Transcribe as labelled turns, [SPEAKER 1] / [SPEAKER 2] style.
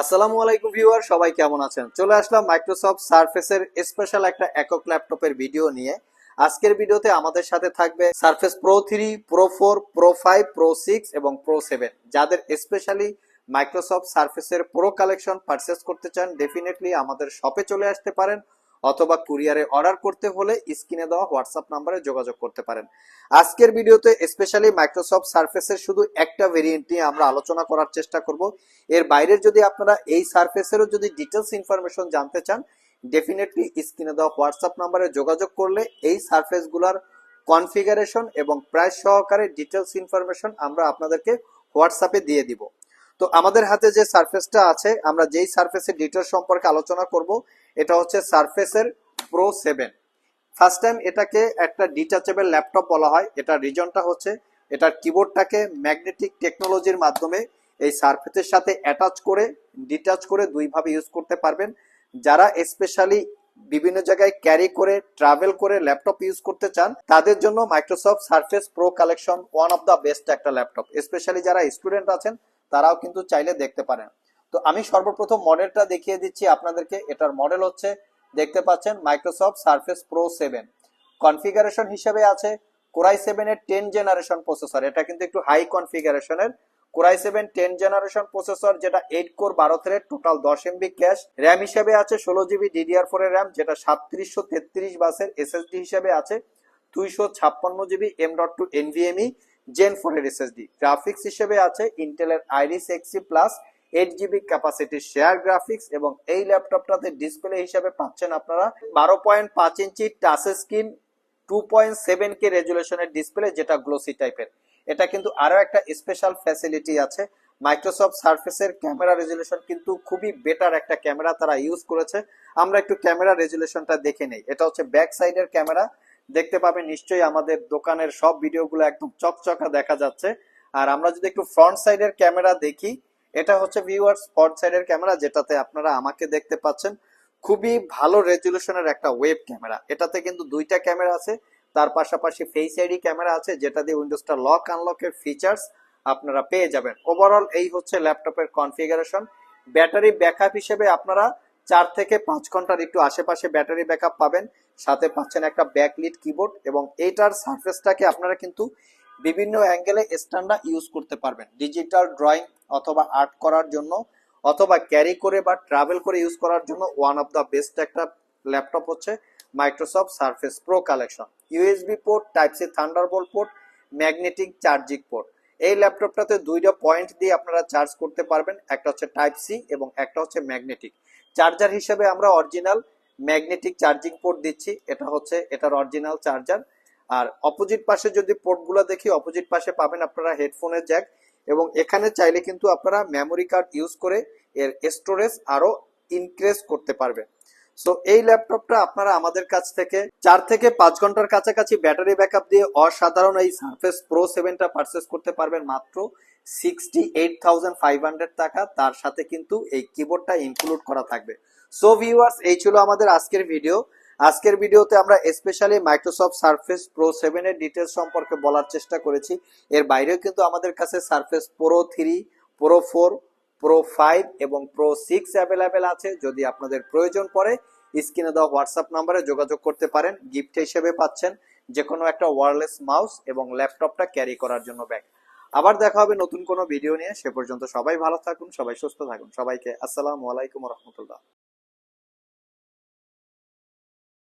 [SPEAKER 1] আসসালামু আলাইকুম ভিউয়ার, সবাই কেমন আছেন? চলে আসলাম মাইক্রোসফট সার্ফেসের স্পেশাল একটা একক ল্যাপটপের ভিডিও নিয়ে। আজকের ভিডিওতে আমাদের সাথে থাকবে Surface Pro three Pro four Pro five Pro six এবং প্রো সেভেন যাদের স্পেশালি মাইক্রোসফট সার্ফেসের প্রো কালেকশন পারচেস করতে চান ডেফিনেটলি আমাদের শপে চলে আসতে পারেন। অথবা কুরিয়ারে অর্ডার করতে হলে স্ক্রিনে দেওয়া হোয়াটসঅ্যাপ নাম্বারে যোগাযোগ করতে পারেন। আজকের ভিডিওতে স্পেশালি মাইক্রোসফট সার্ফেসের শুধু একটা ভেরিয়েন্ট নিয়ে আমরা আলোচনা করার চেষ্টা করব। এর বাইরের যদি আপনারা এই সার্ফেসেরও যদি ডিটেলস ইনফরমেশন জানতে চান ডেফিনেটলি স্ক্রিনে দেওয়া হোয়াটসঅ্যাপ নাম্বারে যোগাযোগ করলে এই সার্ফেসগুলোর কনফিগারেশন এবং প্রাইস সহকারে ডিটেলস ইনফরমেশন আমরা আপনাদেরকে হোয়াটসঅ্যাপে দিয়ে দিব। তো আমাদের হাতে যে সার্ফেসটা আছে, আমরা যেই সার্ফেসের ডিটেলস সম্পর্কে আলোচনা করব, এটা হচ্ছে সার্ফেসের প্রো সেভেন ফার্স্ট টাইম এটাকে একটা ডিটাচেবল ল্যাপটপ বলা হয়। এটার রিজনটা হচ্ছে, এটার কিবোর্ডটাকে ম্যাগনেটিক টেকনোলজির মাধ্যমে এই সার্ফেসের সাথে অ্যাটাচ করে ডিটাচ করে দুইভাবে ইউজ করতে পারবেন। যারা স্পেশালি বিভিন্ন জায়গায় ক্যারি করে ট্রাভেল করে ল্যাপটপ ইউজ করতে চান, তাদের জন্য Microsoft Surface Pro collection one of the best একটা ল্যাপটপ স্পেশালি যারা স্টুডেন্ট আছেন তারাও কিন্তু চাইলে দেখতে পারেন। তো আমি সর্বপ্রথম মডেলটা দেখিয়ে দিচ্ছি আপনাদেরকে। এটার মডেল হচ্ছে, দেখতে পাচ্ছেন Microsoft Surface Pro seven configuration হিসেবে আছে কোরাই সেভেনের টেন জেনারেশন প্রসেসর এটা কিন্তু একটু high কনফিগারেশনের core i seven ten generation processor যেটা এইট কোর বারো থ্রেড টোটাল দশ এমবি ক্যাশ র্যাম হিসেবে আছে ষোলো জিবি ডিডিআর ফোর এর র্যাম যেটা সাতত্রিশশো তেত্রিশ বাসের এসএসডি হিসেবে আছে। দুইশো ছাপ্পান্ন GB M dot two NVMe gen four এর এসএসডি গ্রাফিক্স হিসেবে আছে ইন্টেলের Iris Xe plus eight GB capacity share graphics এবং এই ল্যাপটপটাতে ডিসপ্লে হিসেবে পাচ্ছেন আপনারা বারো পয়েন্ট পাঁচ ইঞ্চি touch screen two point seven K রেজুলেশনের display যেটা গ্লোসি টাইপের এটা কিন্তু আরও একটা স্পেশাল ফ্যাসিলিটি আছে। মাইক্রোসফট সার্ফেসের ক্যামেরা রেজুলেশন কিন্তু খুবই বেটার একটা ক্যামেরা তারা ইউজ করেছে। আমরা একটু ক্যামেরা রেজুলেশনটা দেখে নেই। এটা হচ্ছে ব্যাক সাইডের ক্যামেরা দেখতে পাবেন, নিশ্চয়ই আমাদের দোকানের সব ভিডিওগুলো একদম চকচকা দেখা যাচ্ছে। আর আমরা যদি একটু ফ্রন্ট সাইডের ক্যামেরা দেখি, এটা হচ্ছে ভিউয়ার্স ফ্রন্ট সাইডের ক্যামেরা যেটাতে আপনারা আমাকে দেখতে পাচ্ছেন। খুবই ভালো রেজুলেশনের একটা ওয়েব ক্যামেরা এটাতে কিন্তু দুইটা ক্যামেরা আছে, তার পাশাপাশি ফেস আইডি ক্যামেরা আছে, যেটা দিয়ে উইন্ডোজটা লক আনলকের ফিচার্স আপনারা পেয়ে যাবেন। ওভারঅল এই হচ্ছে ল্যাপটপের কনফিগারেশন ব্যাটারি ব্যাকআপ হিসেবে আপনারা চার থেকে পাঁচ ঘণ্টার একটু আশেপাশে ব্যাটারি ব্যাকআপ পাবেন। সাথে পাচ্ছেন একটা ব্যাকলিট কিবোর্ড এবং এইটার সার্ফেসটাকে আপনারা কিন্তু বিভিন্ন অ্যাঙ্গেলে স্ট্যান্ডার্ড ইউজ করতে পারবেন। ডিজিটাল ড্রয়িং অথবা আর্ট করার জন্য অথবা ক্যারি করে বা ট্রাভেল করে ইউজ করার জন্য ওয়ান অফ দ্য বেস্ট একটা ল্যাপটপ হচ্ছে Microsoft Surface Pro collection. USB port, type C Thunderbolt port, magnetic charging port. এই ল্যাপটপটাতে দুইটা পয়েন্ট দিয়ে আপনারা চার্জ করতে পারবেন। একটা হচ্ছে টাইপ সি এবং একটা হচ্ছে ম্যাগনেটিক। চার্জার হিসেবে আমরা অরিজিনাল ম্যাগনেটিক চার্জিং পোর্ট দিচ্ছি। এটা হচ্ছে, এটার অরিজিনাল চার্জার। আর অপোজিট পাশে যদি পোর্টগুলো দেখি, অপোজিট পাশে পাবেন আপনারা হেডফোনের জ্যাক। এবং এখানে চাইলে কিন্তু আপনারা মেমোরি কার্ড ইউজ করে এর স্টোরেজ আরও ইনক্রিজ করতে পারবেন। সো এই ল্যাপটপটা আপনারা আমাদের কাছ থেকে চার থেকে পাঁচ ঘণ্টার কাছাকাছি ব্যাটারি ব্যাকআপ দিয়ে অসাধারণ এই সার্ফেস প্রো সেভেনটা পারচেস করতে পারবেন মাত্র sixty eight thousand five hundred টাকা। তার সাথে কিন্তু এই কিবোর্ডটা ইনক্লুড করা থাকবে। সো ভিউয়ার্স এই ছিল আমাদের আজকের ভিডিও আজকের ভিডিওতে আমরা স্পেশালি মাইক্রোসফট সার্ফেস প্রো সেভেনের ডিটেলস সম্পর্কে বলার চেষ্টা করেছি। এর বাইরেও কিন্তু আমাদের কাছে Surface Pro three Pro four Pro five এবং প্রো সিক্স অ্যাভেলেবেল আছে। যদি আপনাদের প্রয়োজন পড়ে, স্ক্রিনে দেওয়া হোয়াটসঅ্যাপ নাম্বারে যোগাযোগ করতে পারেন। গিফট হিসেবে পাচ্ছেন যে কোনো একটা ওয়ারলেস মাউস এবং ল্যাপটপটা ক্যারি করার জন্য ব্যাগ আবার দেখা হবে নতুন কোনো ভিডিও নিয়ে। সে পর্যন্ত সবাই ভালো থাকুন, সবাই সুস্থ থাকুন। সবাইকে আসসালামু আলাইকুম রহমতুল্লাহ।